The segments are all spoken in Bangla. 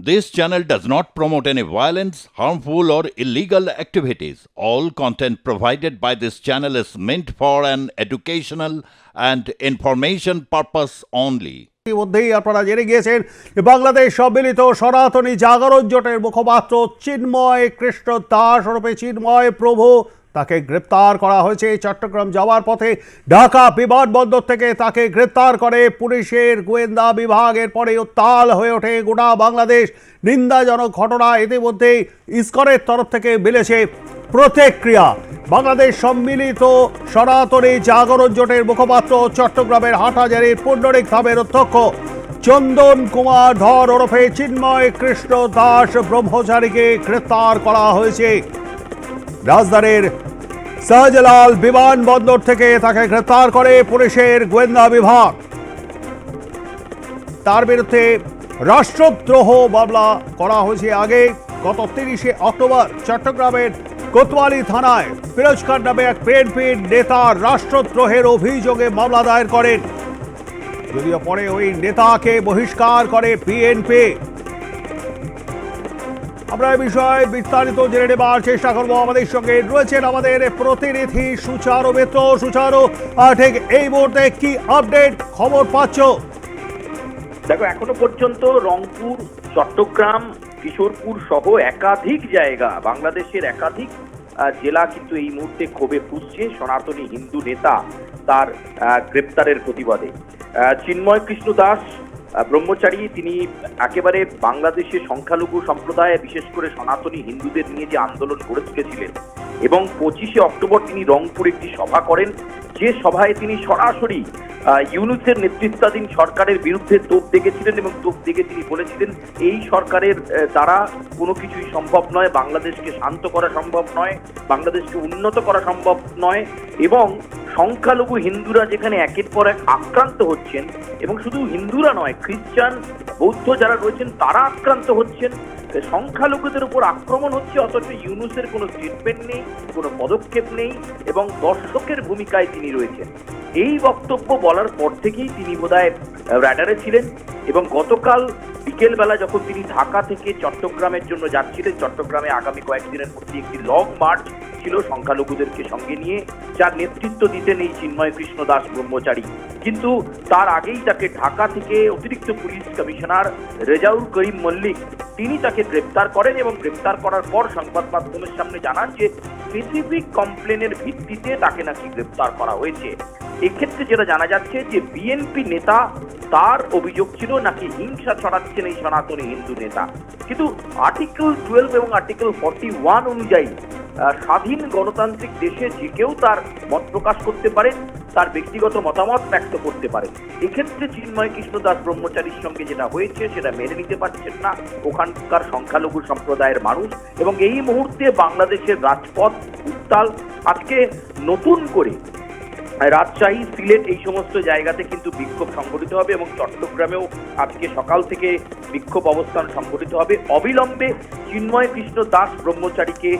This channel does not promote any violence, harmful, or illegal activities. All content provided by this channel is meant for an educational and information purpose only. ইতিমধ্যেই আপনারা জেনে গিয়েছেন বাংলাদেশ সম্মিলিত সনাতনী জাগরণ জোটের মুখপাত্র চিন্ময় কৃষ্ণ দাস ওরফে চিন্ময় প্রভু তাকে গ্রেপ্তার করা হয়েছে। চট্টগ্রাম যাওয়ার পথে ঢাকা বিমানবন্দর থেকে তাকে গ্রেপ্তার করে পুলিশের গোয়েন্দা বিভাগের পরে উত্তাল হয়ে ওঠে গোটা বাংলাদেশ। নিন্দাজনক ঘটনা ইতিমধ্যেই ইস্কনের তরফ থেকে মিলেছে প্রতিক্রিয়া। বাংলাদেশ সম্মিলিত সনাতনী জাগরণ জোটের মুখপাত্র চট্টগ্রামের হাটহাজারির পুণ্ডরিক ধামের অধ্যক্ষ চন্দন কুমার ধর ওরফে চিন্ময় কৃষ্ণ দাস ব্রহ্মচারীকে গ্রেপ্তার করা হয়েছে। রাজধানীর শাহজালাল বিমানবন্দর থেকে তাকে গ্রেপ্তার করে পুলিশের গোয়েন্দা বিভাগ। তার বিরুদ্ধে রাষ্ট্রদ্রোহ মামলা করা হয়েছে আগে। গত তিরিশে অক্টোবর চট্টগ্রামের কোতোয়ালি থানায় ফিরোজ খান নামে এক বিএনপির নেতা রাষ্ট্রদ্রোহের অভিযোগে মামলা দায়ের করেন। যদিও পরে ওই নেতাকে বহিষ্কার করে বিএনপি। আমরা এই বিষয়ে বিস্তারিত জেনে নেবার চেষ্টা করব। আমাদের সঙ্গে রয়েছেন আমাদের প্রতিনিধি সুচারু মিত্র। সুচারু ঠিক এই মুহূর্তে কি আপডেট খবর পাচ্ছ? দেখো, এখনও পর্যন্ত রংপুর, চট্টগ্রাম, কিশোরপুর সহ একাধিক জায়গা, বাংলাদেশের একাধিক জেলা কিন্তু এই মুহূর্তে ক্ষোভে ফুসছে। সনাতনী হিন্দু নেতা তার গ্রেপ্তারের প্রতিবাদে। চিন্ময় কৃষ্ণ দাস ব্রহ্মচারী তিনি একেবারে বাংলাদেশের সংখ্যালঘু সম্প্রদায়, বিশেষ করে সনাতনী হিন্দুদের নিয়ে যে আন্দোলন গড়ে তুলেছিলেন। এবং পঁচিশে অক্টোবর তিনি রংপুরে একটি সভা করেন, যে সভায় তিনি সরাসরি ইউনুসের নেতৃত্বাধীন সরকারের বিরুদ্ধে তোপ দেখেছিলেন এবং তোপ দেখে তিনি বলেছিলেন, এই সরকারের দ্বারা কোনো কিছুই সম্ভব নয়, বাংলাদেশকে শান্ত করা সম্ভব নয়, বাংলাদেশকে উন্নত করা সম্ভব নয়। এবং সংখ্যালঘু হিন্দুরা যেখানে একের পর এক আক্রান্ত হচ্ছেন, এবং শুধু হিন্দুরা নয়, খ্রিস্টান, বৌদ্ধ যারা রয়েছেন, তারা আক্রান্ত হচ্ছেন। সংখ্যালঘুদের উপর আক্রমণ হচ্ছে, অথচ ইউনুসের কোনো স্টেটমেন্ট নেই, কোনো পদক্ষেপ নেই, এবং দর্শকের ভূমিকায় তিনি রয়েছেন। এই বক্তব্য বলার পর থেকেই তিনি বোধহয় র্যাডারে ছিলেন এবং গতকাল বিকেলবেলা যখন তিনি ঢাকা থেকে চট্টগ্রামের জন্য যাচ্ছিলেন, চট্টগ্রামে আগামী কয়েকদিনের মধ্যে একটি লং মার্চ ছিল সংখ্যালঘুদেরকে সঙ্গে নিয়ে, যার নেতৃত্ব দিতেন এই চিন্ময় কৃষ্ণ দাস ব্রহ্মচারী। কিন্তু তার আগেই তাকে ঢাকা থেকে অতিরিক্ত পুলিশ কমিশনার রেজাউল করিম মল্লিক, তিনি তাকে গ্রেপ্তার করেন এবং গ্রেপ্তার করার পর সংবাদ মাধ্যমের সামনে জানান যে স্পেসিফিক কমপ্লেনের ভিত্তিতে তাকে নাকি গ্রেপ্তার করা হয়েছে। এক্ষেত্রে যেটা জানা যাচ্ছে যে বিএনপি নেতা তার অভিযোগ ছিল নাকি হিংসা ছড়াচ্ছেন এই সনাতনী হিন্দু নেতা। কিন্তু আর্টিকেল টুয়েলভ এবং আর্টিকেল ফর্টি ওয়ান অনুযায়ী স্বাধীন গণতান্ত্রিক দেশে যে কেউ তার মত প্রকাশ করতে পারে, তার ব্যক্তিগত মতামত ব্যক্ত করতে পারে। এক্ষেত্রে চিন্ময় কৃষ্ণ দাস ব্রহ্মচারীর সঙ্গে যেটা হয়েছে, সেটা মেনে নিতে পারছেন না। ওখানকার সংখ্যালঘু সম্প্রদায়ের মানুষ এবং এই মুহূর্তে বাংলাদেশের রাজপথ উত্তাল। আজকে নতুন করে রাজশাহী, সিলেট এই সমস্ত জায়গাতে কিন্তু বিক্ষোভ সংগঠিত হবে এবং চট্টগ্রামেও আজকে সকাল থেকে বিক্ষোভ অবস্থান সংগঠিত হবে। অবিলম্বে চিন্ময় কৃষ্ণ দাস ব্রহ্মচারীকে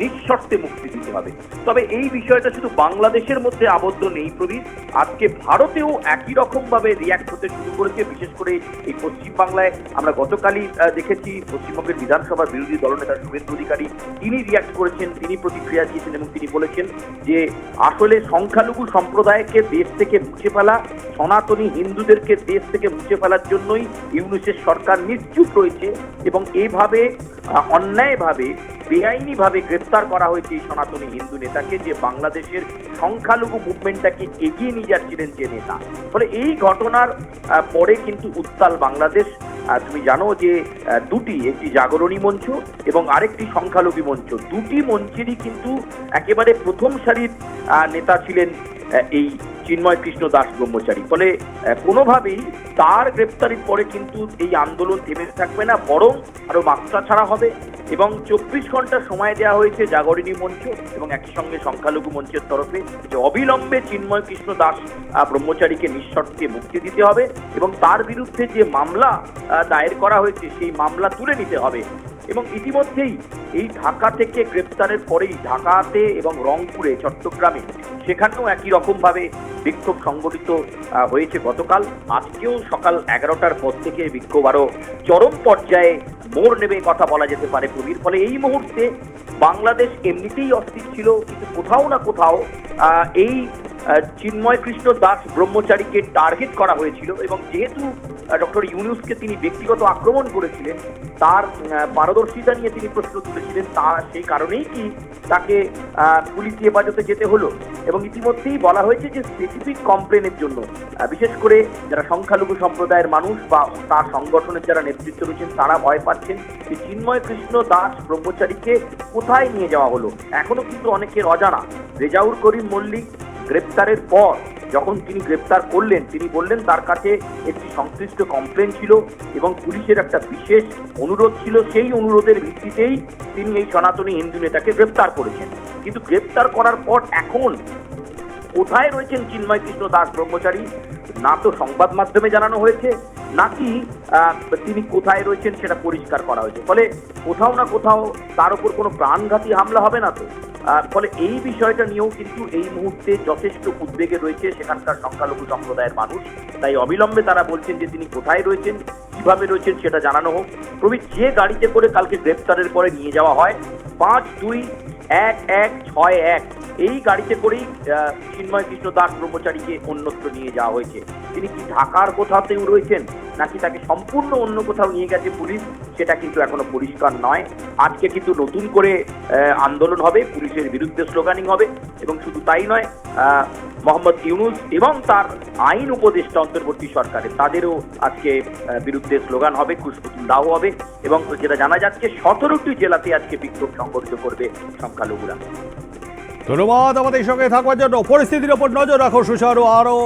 নিঃশর্তে মুক্তি দিতে হবে। তবে এই বিষয়টা শুধু বাংলাদেশের মধ্যে আবদ্ধ নেই প্রবীর। আজকে ভারতেও একই রকম ভাবে রিয়াক্ট হতে শুরু করেছে। বিশেষ করে এই পশ্চিমবাংলায় আমরা গতকালই দেখেছি পশ্চিমবঙ্গের বিধানসভার বিরোধী দলনেতা শুভেন্দু অধিকারী, তিনি রিয়াক্ট করেছেন, তিনি প্রতিক্রিয়া দিয়েছেন এবং তিনি বলেছেন যে আসলে সংখ্যালঘু সম্প্রদায়কে দেশ থেকে মুছে ফেলা, সনাতনী হিন্দুদেরকে দেশ থেকে মুছে ফেলার জন্যই ইউনুসের সরকার নিশ্চুপ রয়েছে এবং এইভাবে অন্যায়ভাবে, বেআইনিভাবে গ্রেপ্তার করা হয়েছে এই সনাতনী হিন্দু নেতাকে যে বাংলাদেশের সংখ্যালঘু মুভমেন্টটাকে এগিয়ে নিয়ে যাচ্ছিলেন যে নেতা। ফলে এই ঘটনার পরে কিন্তু উত্তাল বাংলাদেশ তুমি জানো যে দুটি, একটি জাগরণী মঞ্চ এবং আরেকটি সংখ্যালঘু মঞ্চ। দুটি মঞ্চেরই কিন্তু একেবারে প্রথম সারির নেতা ছিলেন এই চিন্ময় কৃষ্ণ দাস ব্রহ্মচারী। ফলে কোনোভাবেই তার গ্রেপ্তারির পরে কিন্তু এই আন্দোলন থেমে থাকবে না, বরং আরও মাত্রা ছাড়া হবে এবং চব্বিশ ঘণ্টা সময় দেওয়া হয়েছে জাগরণী মঞ্চ এবং একই সঙ্গে সংখ্যালঘু মঞ্চের তরফে যে অবিলম্বে চিন্ময় কৃষ্ণ দাস ব্রহ্মচারীকে নিঃশর্তে মুক্তি দিতে হবে এবং তার বিরুদ্ধে যে মামলা দায়ের করা হয়েছে, সেই মামলা তুলে নিতে হবে। এবং ইতিমধ্যেই এই ঢাকা থেকে গ্রেপ্তারের পরেই ঢাকাতে এবং রংপুরে, চট্টগ্রামে সেখানেও একই রকমভাবে বিক্ষোভ সংগঠিত হয়েছে। গতকাল আজকেও সকাল এগারোটার পর থেকে বিক্ষোভ আরও চরম পর্যায়ে মোড় নেবে কথা বলা যেতে পারে প্রবীর ফলে এই মুহূর্তে বাংলাদেশ এমনিতেই অস্থির ছিল, কিন্তু কোথাও না কোথাও এই চিন্ময় কৃষ্ণ দাস ব্রহ্মচারীকে টার্গেট করা হয়েছিল এবং যেহেতু ডক্টর ইউনুসকে তিনি ব্যক্তিগত আক্রমণ করেছিলেন, তার পারদর্শিতা নিয়ে তিনি প্রশ্ন তুলেছিলেন, তা সেই কারণেই কি তাকে পুলিশি হেফাজতে যেতে হলো? এবং ইতিমধ্যেই বলা হয়েছে যে স্পেসিফিক কমপ্লেনের জন্য বিশেষ করে যারা সংখ্যালঘু সম্প্রদায়ের মানুষ বা তার সংগঠনের যারা নেতৃত্ব রয়েছেন, তারা ভয় পাচ্ছেন যে চিন্ময় কৃষ্ণ দাস ব্রহ্মচারীকে কোথায় নিয়ে যাওয়া হলো? এখনও কিন্তু অনেকের অজানা। রেজাউর করিম মল্লিক গ্রেপ্তারের পর যখন তিনি গ্রেপ্তার করলেন, তিনি বললেন তার কাছে একটি সংশ্লিষ্ট কমপ্লেন ছিল এবং পুলিশের একটা বিশেষ অনুরোধ ছিল। সেই অনুরোধের ভিত্তিতেই তিনি এই সনাতনী হিন্দু নেতাকে গ্রেপ্তার করেছেন। কিন্তু গ্রেপ্তার করার পর এখন কোথায় রয়েছেন চিন্ময় কৃষ্ণ দাস ব্রহ্মচারী? না তো সংবাদ মাধ্যমে জানানো হয়েছে, নাকি তিনি কোথায় রয়েছেন সেটা পরিষ্কার করা হয়েছে। ফলে কোথাও না কোথাও তার উপর কোনো প্রাণঘাতী হামলা হবে না তো? ফলে এই বিষয়টা নিয়েও কিন্তু এই মুহূর্তে যথেষ্ট উদ্বেগে রয়েছে সেখানকার সংখ্যালঘু সম্প্রদায়ের মানুষ। তাই অবিলম্বে তারা বলছেন যে তিনি কোথায় রয়েছেন, কীভাবে রয়েছেন সেটা জানানো হোক। প্রবীর, যে গাড়িতে করে কালকে গ্রেপ্তারের পরে নিয়ে যাওয়া হয়, পাঁচ দুই এক এক ছয় এক, এই গাড়িতে করেই চিন্ময় কৃষ্ণ দাস ব্রহ্মচারীকে অন্যত্র নিয়ে যাওয়া হয়েছে। তিনি কি ঢাকার কোথাতেও রয়েছেন, নাকি তাকে সম্পূর্ণ অন্য কোথাও নিয়ে গেছে পুলিশ, সেটা কিন্তু এখনও পরিষ্কার নয়। আজকে কিন্তু নতুন করে আন্দোলন হবে, পুলিশের বিরুদ্ধে স্লোগানিং হবে এবং শুধু তাই নয় মোহাম্মদ ইউনুস এবং তার আইন উপদেষ্টা অন্তর্বর্তী সরকারের তাদেরও আজকে বিরুদ্ধে স্লোগান হবে খুশপুতুল দাহ হবে এবং যেটা জানা যাচ্ছে সতেরোটি জেলাতে আজকে বিক্ষোভ সংগঠিত করবে সংখ্যালঘুরা। ধন্যবাদ আমাদের সঙ্গে থাকবার জন্য। পরিস্থিতির ওপর নজর রাখো সুচারু আরও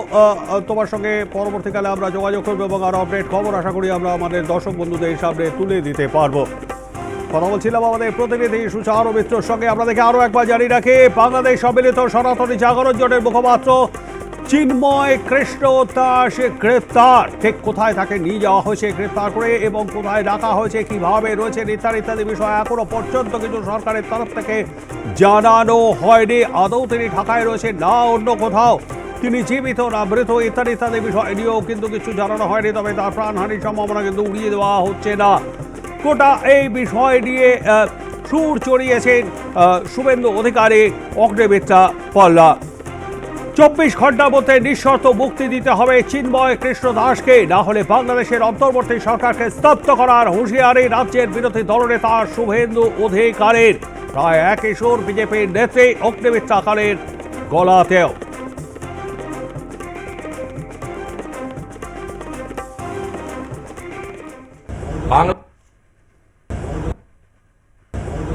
তোমার সঙ্গে পরবর্তীকালে আমরা যোগাযোগ করব এবং আরও আপডেট খবর আশা করি আমরা আমাদের দর্শক বন্ধুদের সামনে তুলে দিতে পারব। কথা বলছিলাম আমাদের প্রতিনিধি সুচারু মিত্রর সঙ্গে। আপনাদেরকে আরও একবার জানিয়ে রাখি। বাংলাদেশ সম্মিলিত সনাতনী জাগরণ জোটের মুখপাত্র চিন্ময় কৃষ্ণ দাস গ্রেপ্তার ঠিক কোথায় তাকে নিয়ে যাওয়া হয়েছে গ্রেপ্তার করে এবং কোথায় রাখা হয়েছে, কীভাবে রয়েছে ইত্যাদি ইত্যাদি বিষয় এখনও পর্যন্ত কিন্তু সরকারের তরফ থেকে জানানো হয়নি। আদৌ তিনি ঢাকায় রয়েছে না অন্য কোথাও? তিনি জীবিত না মৃত, ইত্যাদি ইত্যাদি বিষয় নিয়েও কিন্তু কিছু জানানো হয়নি, তবে তার প্রাণহানির সম্ভাবনা কিন্তু উড়িয়ে দেওয়া হচ্ছে না। গোটা এই বিষয় নিয়ে সুর চড়িয়েছেন শুভেন্দু অধিকারী অগ্নিমিত্রা পল্লা। চব্বিশ ঘণ্টার মধ্যে নিঃশর্ত মুক্তি দিতে হবে চিন্ময় কৃষ্ণ দাসকে। না হলে বাংলাদেশের অন্তর্বর্তী সরকারকে স্তব্ধ করার হুঁশিয়ারি রাজ্যের বিরোধী দলনেতা শুভেন্দু অধিকারের। প্রায় একই সুর বিজেপির নেত্রী অগ্নিমিত্রাকারের গলাতেও।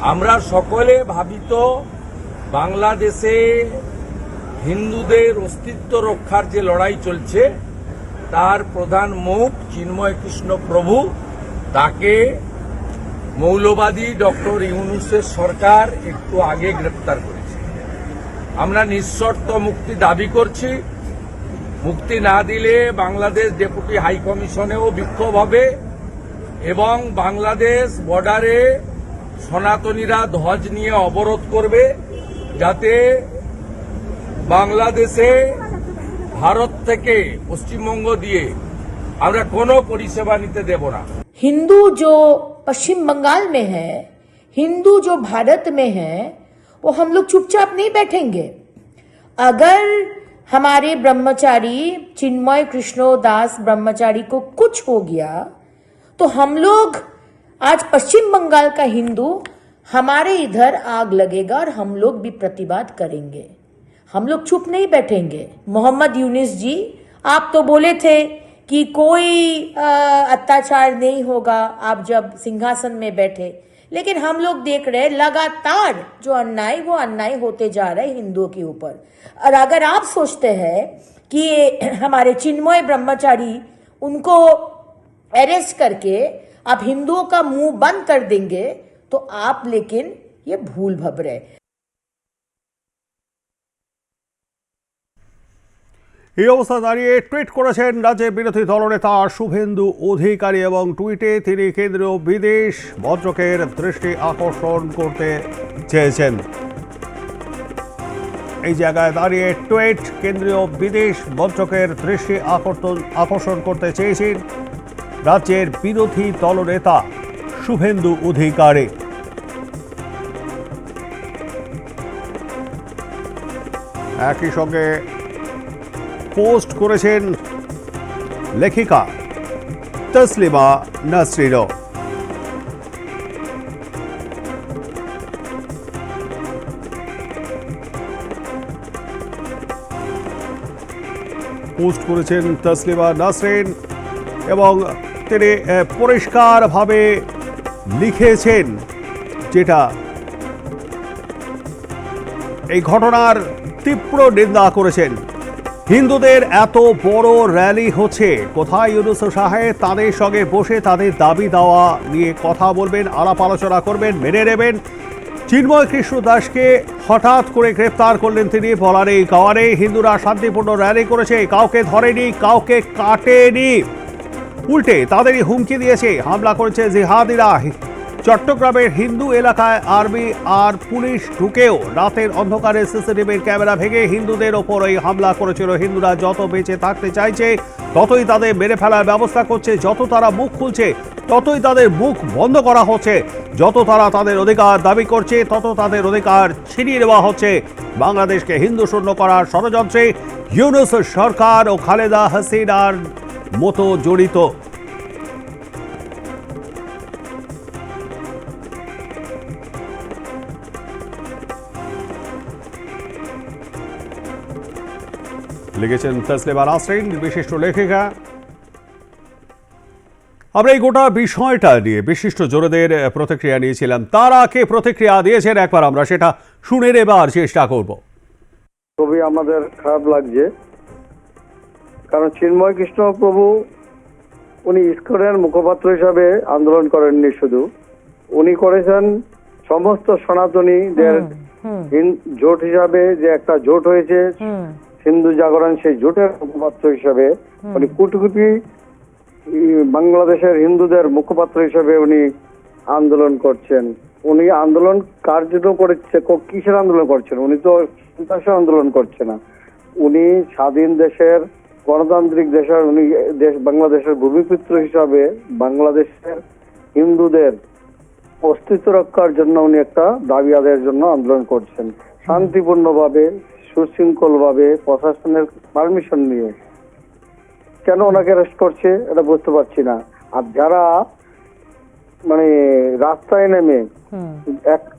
আমরা সকলে ভাবিত বাংলাদেশে হিন্দুদের অস্তিত্ব রক্ষার যে লড়াই চলছে, তার প্রধান মুখ চিন্ময় কৃষ্ণ প্রভু। তাকে মৌলবাদী ডক্টর ইউনুসের সরকার একটু আগে গ্রেপ্তার করেছে। আমরা নিঃশর্ত মুক্তি দাবি করছি। মুক্তি না দিলে বাংলাদেশ ডেপুটি হাই কমিশনেও বিক্ষোভ হবে এবং বাংলাদেশ বর্ডারে সনাতনীরা ধ্বজ নিয়ে অবরোধ করবে যাতে বাংলাদেশে ভারত থেকে পশ্চিমবঙ্গ দিয়ে আমরা কোনো পরিষেবা নিতে দেব না हिंदू जो पश्चिम बंगाल में है हिंदू जो भारत में है वो हम लोग चुपचाप नहीं बैठेंगे अगर हमारे ब्रह्मचारी चिन्मय कृष्णो दास ब्रह्मचारी को कुछ हो गया तो हम लोग आज पश्चिम बंगाल का हिंदू, हमारे इधर आग लगेगा और हम लोग भी प्रतिवाद करेंगे। हम लोग चुप नहीं बैठेंगे। मोहम्मद यूनिस जी, आप तो बोले थे कि कोई अत्याचार नहीं होगा आप जब सिंहासन में बैठे। लेकिन हम लोग देख रहे हैं, लगातार जो अन्याय, वो अन्याय होते जा रहे हिंदुओं के ऊपर। और अगर आप सोचते हैं कि हमारे चिन्मय ब्रह्मचारी, उनको अरेस्ट करके आप हिंदुओं का मुंह बंद कर देंगे तो आप लेकिन ये भूल भबरे এই অবস্থা দাঁড়িয়ে টুইট করেছেন রাজ্যের বিরোধী দলনেতা শুভেন্দু অধিকারী এবং টুইটে তিনি কেন্দ্রীয় বিদেশ মন্ত্রকের দৃষ্টি আকর্ষণ করতে চেয়েছেন এই জায়গায় দাঁড়িয়ে টুইট কেন্দ্রীয় বিদেশ মন্ত্রকের দৃষ্টি আকর্ষণ আকর্ষণ করতে চেয়েছেন রাজ্যের বিরোধী দলনেতা শুভেন্দু অধিকারী। একই সঙ্গে পোস্ট করেছেন লেখিকা তসলিমা নাসরিনও। পোস্ট করেছেন তসলিমা নাসরিন এবং তিনি পরিষ্কারভাবে লিখেছেন যেটা এই ঘটনার তীব্র নিন্দা করেছেন। হিন্দুদের এত বড় র্যালি হচ্ছে, কোথায় ইউনুস সাহেব তাদের সঙ্গে বসে তাদের দাবি দেওয়া নিয়ে কথা বলবেন, আলাপ আলোচনা করবেন, মেনে নেবেন? চিন্ময় কৃষ্ণ দাসকে হঠাৎ করে গ্রেপ্তার করলেন তিনি, বলার বলারে গাওয়ারে হিন্দুরা শান্তিপূর্ণ র্যালি করেছে, কাউকে ধরেনি, কাউকে কাটেনি। উল্টে তাদেরই হুমকি দিয়েছে, হামলা করেছে জিহাদিরা। চট্টগ্রামের হিন্দু এলাকায় আর্মি আর পুলিশ ঢুকেও রাতের অন্ধকারে সিসিটিভির ক্যামেরা ভেঙে হিন্দুদের ওপর এই হামলা করেছিল। হিন্দুরা যত বেঁচে থাকতে চাইছে, ততই তাদের মেরে ফেলার ব্যবস্থা করছে। যত তারা মুখ খুলছে, ততই তাদের মুখ বন্ধ করা হচ্ছে। যত তারা তাদের অধিকার দাবি করছে, তত তাদের অধিকার ছিনিয়ে নেওয়া হচ্ছে। বাংলাদেশকে হিন্দু শূন্য করার ষড়যন্ত্রে ইউনুস সরকার ও খালেদা হাসিনার মতো জড়িত। লিখেছেন তসলিমা নাসরিন, বিশিষ্ট লেখিকা। আমরা এই গোটা বিষয়টা নিয়ে বিশিষ্ট জোরেদের প্রতিক্রিয়া নিয়েছিলাম। তারা কে প্রতিক্রিয়া দিয়েছেন? একবার আমরা সেটা শুনে নেবার চেষ্টা করব। খুবই আমাদের খারাপ লাগছে। কারণ চিন্ময় কৃষ্ণ প্রভু উনি ইস্কনের মুখপাত্র হিসাবে আন্দোলন করেননি শুধু। উনি করেছেন সমস্ত সনাতনীদের জোট হিসাবে যে একটা জোট হয়েছে হিন্দু জাগরণ সেই জোটের মুখপাত্র হিসাবে উনি কোটি কোটি বাংলাদেশের হিন্দুদের মুখপাত্র হিসাবে উনি আন্দোলন করছেন। উনি আন্দোলন কার জন্য করেছে কিসের আন্দোলন করছেন? উনি তো সন্ত্রাসের আন্দোলন করছে না। উনি স্বাধীন দেশের গণতান্ত্রিক দেশের, উনি দেশ, বাংলাদেশের ভূমিপুত্র হিসাবে বাংলাদেশের হিন্দুদের অস্তিত্ব রক্ষার জন্য উনি একটা দাবি আদায়ের জন্য আন্দোলন করছেন। শান্তিপূর্ণভাবে, সুশৃঙ্খলভাবে প্রশাসনের পারমিশন নিয়ে। কেন ওনাকে অ্যারেস্ট করছে? এটা বুঝতে পারছি না। আর যারা মানে রাস্তায় নেমে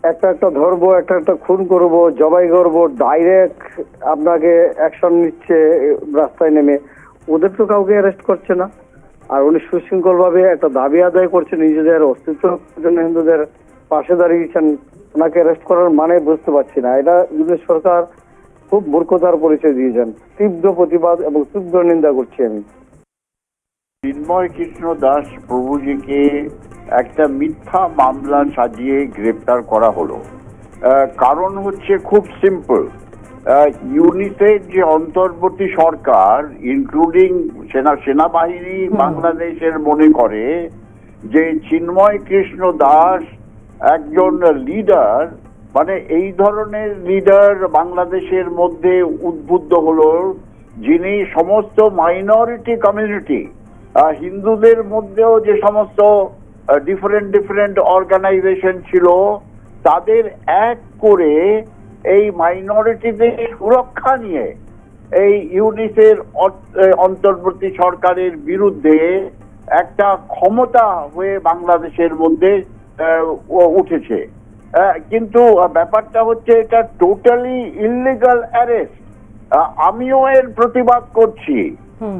একটা একটা ধরবো একটা একটা খুন করব জবাই করব ডাইরেক্ট আপনাকে অ্যাকশন নিচ্ছে রাস্তায় নেমে। ওদের তো কাউকে অ্যারেস্ট করছে না। আর উনি সুশৃঙ্খল ভাবে একটা দাবি আদায় করছে নিজেদের অস্তিত্ব জন্য হিন্দুদের পাশে দাঁড়িয়েছেন। ওনাকে অ্যারেস্ট করার মানে বুঝতে পারছি না। এটা ইউনিট সরকার খুব মূর্খতার পরিচয় দিয়েছেন। তীব্র প্রতিবাদ এবং তীব্র নিন্দা করছি আমি। চিন্ময় কৃষ্ণ দাস প্রভুজিকে একটা মিথ্যা মামলা সাজিয়ে গ্রেপ্তার করা হলো। কারণ হচ্ছে খুব সিম্পল ইউনিসেফ যে অন্তর্বর্তী সরকার ইনক্লুডিং সেনা সেনাবাহিনী বাংলাদেশের মনে করে যে চিন্ময় কৃষ্ণ দাস একজন লিডার মানে এই ধরনের লিডার বাংলাদেশের মধ্যে উদ্বুদ্ধ হলো যিনি সমস্ত মাইনরিটি কমিউনিটি হিন্দুদের মধ্যেও যে সমস্ত ডিফারেন্ট ডিফারেন্ট অর্গানাইজেশন ছিল, তাদের এক করে এই মাইনরিটিদের সুরক্ষা নিয়ে, এই ইউনিসের অন্তর্বর্তী সরকারের বিরুদ্ধে একটা ক্ষমতা হয়ে বাংলাদেশের মধ্যে উঠেছে। কিন্তু ব্যাপারটা হচ্ছে এটা টোটালি ইললিগাল অ্যারেস্ট আমিও এর প্রতিবাদ করছি।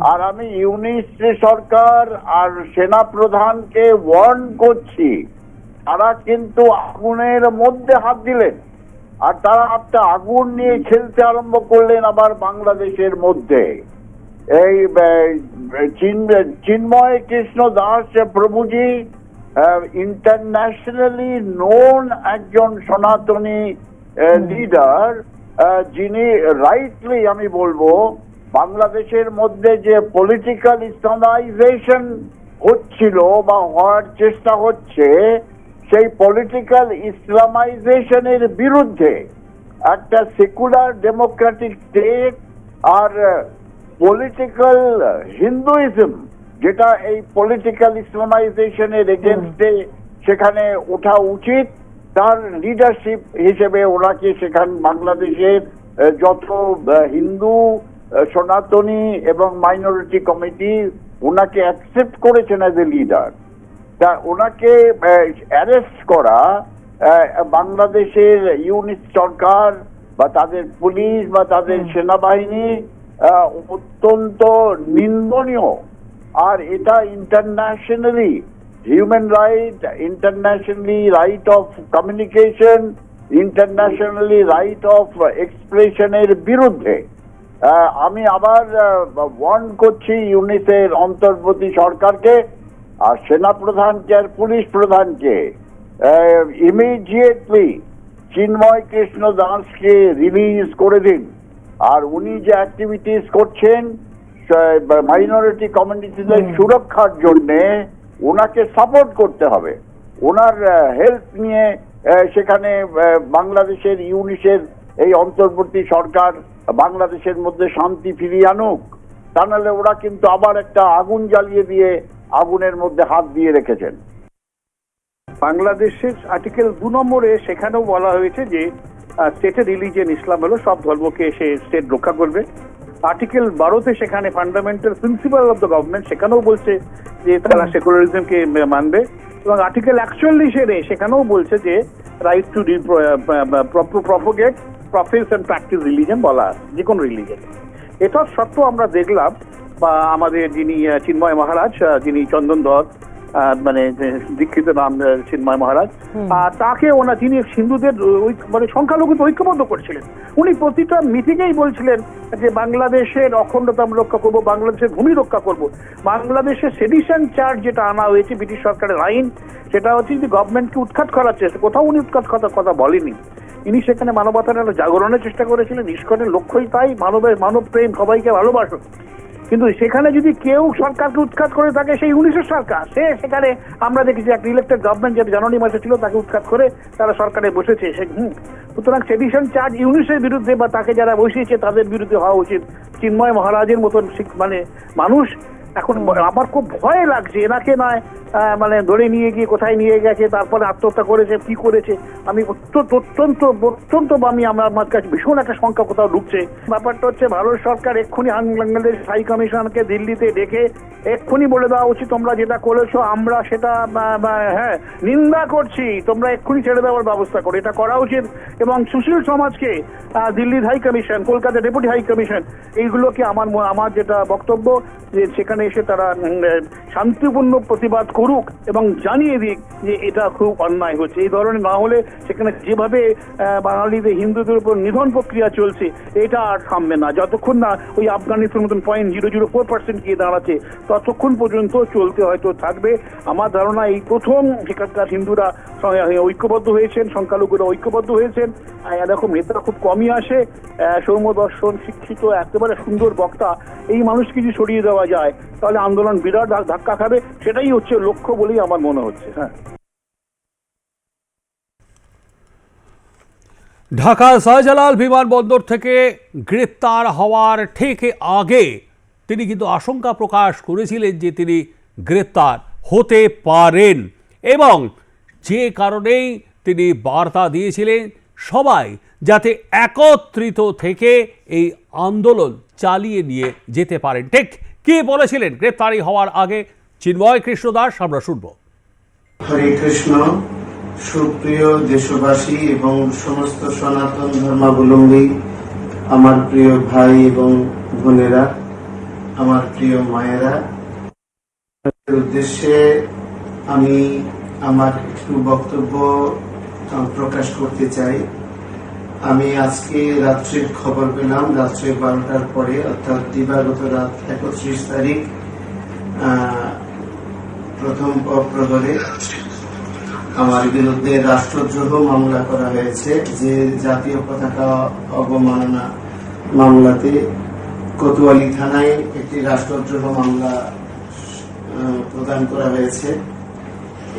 আর আমি ইউনিস সরকার আর সেনা প্রধানকে ওয়ার্ন করছি তারা কিন্তু আগুনের মধ্যে হাত দিলেন। আর তারা একটা আগুন নিয়ে খেলতে আরম্ভ করলেন আবার বাংলাদেশের মধ্যে। এই চিন- চিন্ময় কৃষ্ণ দাস প্রভুজি ইন্টারন্যাশনালি নোন একজন সনাতনী লিডার যিনি রাইটলি আমি বলব বাংলাদেশের মধ্যে যে পলিটিক্যাল ইসলামাইজেশন হচ্ছিল বা হওয়ার চেষ্টা হচ্ছে, সেই পলিটিক্যাল ইসলামাইজেশনের বিরুদ্ধে একটা সেকুলার ডেমোক্রেটিক স্টেট আর পলিটিক্যাল হিন্দুইজম যেটা এই পলিটিক্যাল ইসলামাইজেশনের এগেনস্টে সেখানে ওঠা উচিত, তার লিডারশিপ হিসেবে ওনাকে সেখান বাংলাদেশের যত হিন্দু সনাতনী এবং মাইনরিটি কমিটি ওনাকে অ্যাকসেপ্ট করেছেন অ্যাজ এ লিডার তা ওনাকে অ্যারেস্ট করা বাংলাদেশের ইউনিট সরকার বা তাদের পুলিশ বা তাদের সেনাবাহিনী অত্যন্ত নিন্দনীয়। আর এটা internationally human right internationally right of communication internationally right of এক্সপ্রেশনের বিরুদ্ধে। আমি আবার ওয়ার্ন করছি ইউনিসের অন্তর্বর্তী সরকারকে আর সেনা প্রধানকে আর পুলিশ প্রধানকে। ইমিডিয়েটলি চিন্ময় কৃষ্ণ দাসকে রিলিজ করে দিন। আর উনি যে অ্যাক্টিভিটিস করছেন মাইনরিটি কমিউনিটিদের সুরক্ষার জন্য ওনাকে সাপোর্ট করতে হবে। ওনার হেল্প নিয়ে সেখানে বাংলাদেশের ইউনিসের এই অন্তর্বর্তী সরকার বাংলাদেশের মধ্যে শান্তি ফিরিয়ে আনুক, তা নাহলে ওরা কিন্তু আবার একটা আগুন জ্বালিয়ে দিয়ে আগুনের মধ্যে হাত দিয়ে রেখেছেন। বাংলাদেশের আর্টিকেল দু নম্বরে সেখানেও বলা হয়েছে যে স্টেটের রিলিজিয়ন ইসলাম হলো সব ধর্মকে সে স্টেট রক্ষা করবে। আর্টিকেল বারোতে সেখানে fundamental principle of the government সেখানেও বলছে যে, তারা সেকুলারিজমকে মানবে। এবং আর্টিকেল একচল্লিশের সেখানেও বলছে যে right to propagate profess and practice religion বলা আছে যে কোনো রিলিজন এটা সত্ত্বেও আমরা দেখলাম বা আমাদের যিনি চিন্ময় মহারাজ যিনি চন্দন দত্ত মানে দীক্ষিত নাম চিন্ময় মহারাজ তাকে ওনা যিনি হিন্দুদের মানে সংখ্যালঘুতে ঐক্যবদ্ধ করছিলেন উনি প্রতিটা মিটিংয়েই বলছিলেন যে বাংলাদেশের অখণ্ডতা আমরা রক্ষা করব বাংলাদেশের ভূমি রক্ষা করব। বাংলাদেশের সেডিশন চার্জ যেটা আনা হয়েছে ব্রিটিশ সরকারের আইন সেটা হচ্ছে যে গভর্নমেন্টকে উৎখাত করার চেষ্টা কোথাও উনি উৎখাত কথা বলেনি ইনি সেখানে মানবতার জাগরণের চেষ্টা করেছিলেন। ইস্কনের লক্ষ্যই তাই, মানবের মানব প্রেম সবাইকে ভালোবাসো। কিন্তু সেখানে যদি কেউ সরকারকে উৎখাত করে থাকে, সেই উনিশের সরকার, সে সেখানে আমরা দেখেছি একটা ইলেক্টেড গভর্নমেন্ট যেটা জানুয়ারি মাসে ছিল, তাকে উৎখাত করে তারা সরকারে বসেছে। সে, হুম। সুতরাং সেডিশন চার্জ ইউনিসের বিরুদ্ধে বা তাকে যারা বসিয়েছে, তাদের বিরুদ্ধে হওয়া উচিত। চিন্ময় মহারাজের মতন মানে মানুষ এখন আমার খুব ভয় লাগছে, এনাকে নয় মানে ধরে নিয়ে গিয়ে কোথায় নিয়ে গেছে, তারপরে আত্মহত্যা করেছে, কি করেছে। আমি অত্যন্ত অত্যন্ত অত্যন্ত আমি আমার আমার কাছে ভীষণ একটা সংখ্যা কোথাও ঢুকছে। ব্যাপারটা হচ্ছে ভারত সরকার এক্ষুনি বাংলাদেশ হাই কমিশনকে দিল্লিতে ডেকে এক্ষুনি বলে দেওয়া উচিত, তোমরা যেটা করেছ, আমরা সেটা হ্যাঁ নিন্দা করছি, তোমরা এক্ষুনি ছেড়ে দেওয়ার ব্যবস্থা করো, এটা করা উচিত। এবং সুশীল সমাজকে দিল্লির high commission, Kolkata deputy high commission, এইগুলোকে আমার আমার যেটা বক্তব্য, যে সেখানে এসে তারা শান্তিপূর্ণ প্রতিবাদ করুক এবং জানিয়ে দিক যে এটা খুব অন্যায় হচ্ছে। এই ধরনের না হলে সেখানে যেভাবে বাঙালিদের, হিন্দুদের উপর নিধন প্রক্রিয়া চলছে, এটা আর থামবে না। যতক্ষণ না ওই আফগানিস্তানের মতন point zero zero four percent গিয়ে দাঁড়াচ্ছে, ততক্ষণ পর্যন্ত চলতে হয়তো থাকবে। আমার ধারণা এই প্রথম সেখানকার হিন্দুরা ঐক্যবদ্ধ হয়েছেন, সংখ্যালঘুরা ঐক্যবদ্ধ হয়েছেন। এরকম নেতা খুব কমই আসে। সৌম্য দর্শন, শিক্ষিত, একেবারে সুন্দর বক্তা। এই মানুষকে যদি সরিয়ে দেওয়া যায় তাহলে আন্দোলন বিরাট ধাক্কা খাবে, সেটাই হচ্ছে লক্ষ্য বলেই আমার মনে হচ্ছে হ্যাঁ। ঢাকা শাহজালাল বিমানবন্দর থেকে গ্রেপ্তার হওয়ার ঠিক আগে তিনি কিন্তু আশঙ্কা প্রকাশ করেছিলেন যে তিনি গ্রেপ্তার হতে পারেন এবং যে কারণেই তিনি বার্তা দিয়েছিলেন সবাই যাতে একত্রিত থেকে এই আন্দোলন চালিয়ে নিয়ে যেতে পারেন। ঠিক কে বলেছিলেন গ্রেপ্তারি হওয়ার আগে? চিন্ময় কৃষ্ণ দাস, আমরা শুনব। হরে কৃষ্ণ, সুপ্রিয় দেশবাসী এবং সমস্ত সনাতন ধর্মাবলম্বী, আমার প্রিয় ভাই এবং বোনেরা, আমার প্রিয় মায়েরা উদ্দেশ্যে আমি আমার একটু বক্তব্য প্রকাশ করতে চাই। আমি আজকে রাত্রের খবর পেলাম রাত্রে বারোটার পরে, অর্থাৎ দিবাগত রাত একত্রিশ তারিখ প্রথম প্রহরে আমার বিরুদ্ধে রাষ্ট্রদ্রোহ মামলা করা হয়েছে, যে জাতীয় পতাকা অবমাননা মামলাতে কোতোয়ালি থানায় একটি রাষ্ট্রদ্রোহ মামলা প্রদান করা হয়েছে।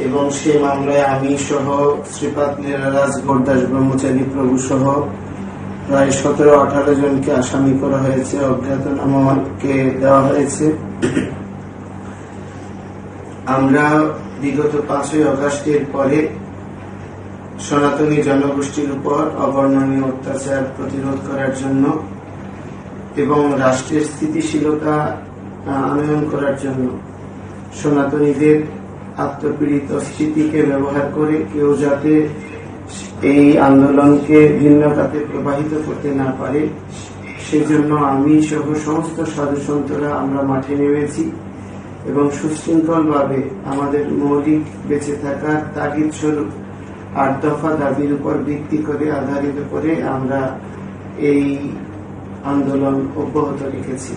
এবং সে মামলায় আমি সহ শ্রীপাদ লীলারাজ গোরদাস ব্রহ্মচারী প্রভু সহ প্রায় সতেরো, আঠারো জনকে আসামি করা হয়েছে অজ্ঞাতনামাকে দেওয়া হয়েছে। আমরা বিগত পাঁচই অগাস্টের পরে সনাতনী জনগোষ্ঠীর উপর অবর্ণনীয় অত্যাচার প্রতিরোধ করার জন্য এবং রাষ্ট্রের স্থিতিশীলতা আনয়ন করার জন্য সনাতনীদের আত্মপীড়িত স্মৃতিকে ব্যবহার করে কেউ যাতে এই আন্দোলনকে ভিন্ন খাতে প্রবাহিত করতে না পারে, সেজন্য আমি সহ সমস্ত সাধু সন্তরা আমরা মাঠে নেমেছি এবং সুশৃঙ্খলভাবে আমাদের মৌলিক বেঁচে থাকার তাগিদ স্বরূপ আট দফা দাবির উপর ভিত্তি করে আধারিত করে আমরা এই আন্দোলন অব্যাহত রেখেছি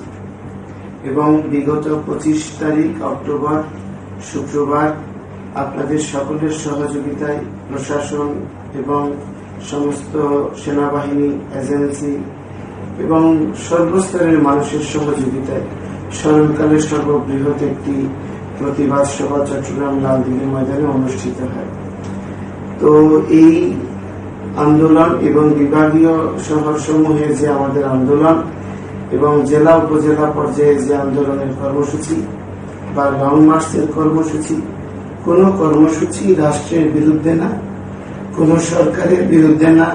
এবং বিগত পঁচিশ তারিখ অক্টোবর শুক্রবার আপনাদের সকলের সহযোগিতায় প্রশাসন এবং সমস্ত সেনাবাহিনী, এজেন্সি এবং সর্বস্তরের মানুষের সহযোগিতায় স্মরণকালের সর্ববৃহৎ একটি প্রতিবাদ সভা চট্টগ্রাম লালদিঘি ময়দানে অনুষ্ঠিত হয়। তো এই আন্দোলন এবং বিভাগীয় শহর সমূহে যে আমাদের আন্দোলন এবং জেলা উপজেলা পর্যায়ে যে আন্দোলনের কর্মসূচি বা লং মার্চের কর্মসূচি, কোন কর্মসূচি রাষ্ট্রের বিরুদ্ধে না, কোন সরকারের বিরুদ্ধে না,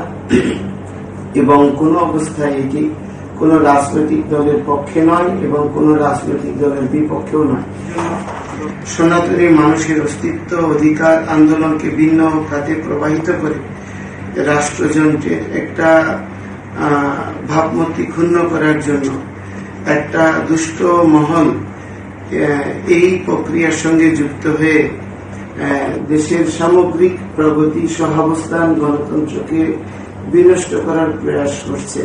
এবং কোন অবস্থায় এটি কোন রাজনৈতিক দলের পক্ষে নয় এবং কোন রাজনৈতিক দলের বিপক্ষেও নয়। সনাতনী মানুষের অস্তিত্ব অধিকার আন্দোলনকে ভিন্ন খাতে প্রবাহিত করে রাষ্ট্রযন্ত্রের একটা ভাবমূর্তি ক্ষুণ্ণ করার জন্য একটা দুষ্ট মহল এই প্রক্রিয়ার সঙ্গে যুক্ত হয়ে দেশের সামগ্রিক প্রগতি সহাবস্থান গণতন্ত্রকে বিনষ্ট করার প্রয়াস করছে।